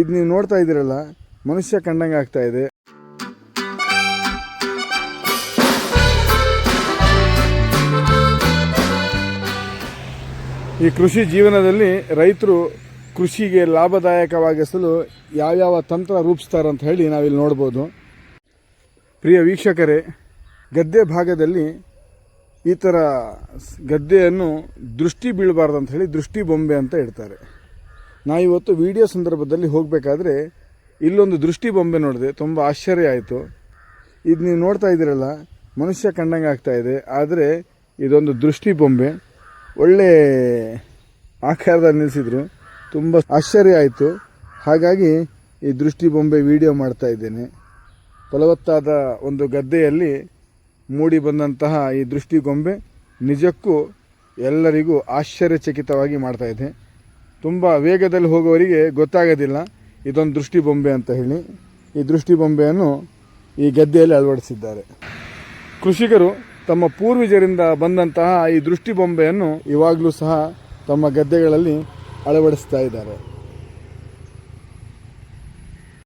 ಇದು ನೀವು ನೋಡ್ತಾ ಇದ್ದೀರಲ್ಲ, ಮನುಷ್ಯ ಕಂಡಂಗೆ ಆಗ್ತಾ ಇದೆ. ಈ ಕೃಷಿ ಜೀವನದಲ್ಲಿ ರೈತರು ಕೃಷಿಗೆ ಲಾಭದಾಯಕವಾಗಿಸಲು ಯಾವ್ಯಾವ ತಂತ್ರ ರೂಪಿಸ್ತಾರೆ ಅಂತ ಹೇಳಿ ನಾವಿಲ್ಲಿ ನೋಡ್ಬೋದು. ಪ್ರಿಯ ವೀಕ್ಷಕರೇ, ಗದ್ದೆ ಭಾಗದಲ್ಲಿ ಈ ಥರ ಗದ್ದೆಯನ್ನು ದೃಷ್ಟಿ ಬೀಳಬಾರ್ದು ಅಂತ ಹೇಳಿ ದೃಷ್ಟಿ ಬೊಂಬೆ ಅಂತ ಇಡ್ತಾರೆ ನಾ ಇವತ್ತು ವಿಡಿಯೋ ಸಂದರ್ಭದಲ್ಲಿ ಹೋಗಬೇಕಾದ್ರೆ ಇಲ್ಲೊಂದು ದೃಷ್ಟಿ ಬೊಂಬೆ ನೋಡಿದೆ, ತುಂಬ ಆಶ್ಚರ್ಯ ಆಯಿತು. ಇದು ನೀವು ನೋಡ್ತಾ ಇದ್ದೀರಲ್ಲ, ಮನುಷ್ಯ ಕಂಡಂಗೆ ಇದೆ, ಆದರೆ ಇದೊಂದು ದೃಷ್ಟಿ ಬೊಂಬೆ. ಒಳ್ಳೆ ಆಕಾರದಲ್ಲಿ ನಿಲ್ಲಿಸಿದ್ರು ತುಂಬ ಆಶ್ಚರ್ಯ ಆಯಿತು. ಹಾಗಾಗಿ ಈ ದೃಷ್ಟಿ ಬೊಂಬೆ ವಿಡಿಯೋ ಮಾಡ್ತಾ ಇದ್ದೇನೆ. ಫಲವತ್ತಾದ ಒಂದು ಗದ್ದೆಯಲ್ಲಿ ಮೂಡಿ ಬಂದಂತಹ ಈ ದೃಷ್ಟಿ ಗೊಂಬೆ ನಿಜಕ್ಕೂ ಎಲ್ಲರಿಗೂ ಆಶ್ಚರ್ಯಚಕಿತವಾಗಿ ಮಾಡ್ತಾ ಇದೆ. ತುಂಬ ವೇಗದಲ್ಲಿ ಹೋಗುವವರಿಗೆ ಗೊತ್ತಾಗೋದಿಲ್ಲ. ಇದೊಂದು ದೃಷ್ಟಿ ಬೊಂಬೆ ಅಂತ ಹೇಳಿ. ಈ ದೃಷ್ಟಿ ಬೊಂಬೆಯನ್ನು ಈ ಗದ್ದೆಯಲ್ಲಿ ಅಳವಡಿಸಿದ್ದಾರೆ. ಕೃಷಿಕರು ತಮ್ಮ ಪೂರ್ವಜರಿಂದ ಬಂದಂತಹ ಈ ದೃಷ್ಟಿ ಬೊಂಬೆಯನ್ನು ಇವಾಗಲೂ ಸಹ ತಮ್ಮ ಗದ್ದೆಗಳಲ್ಲಿ ಅಳವಡಿಸ್ತಾ ಇದ್ದಾರೆ.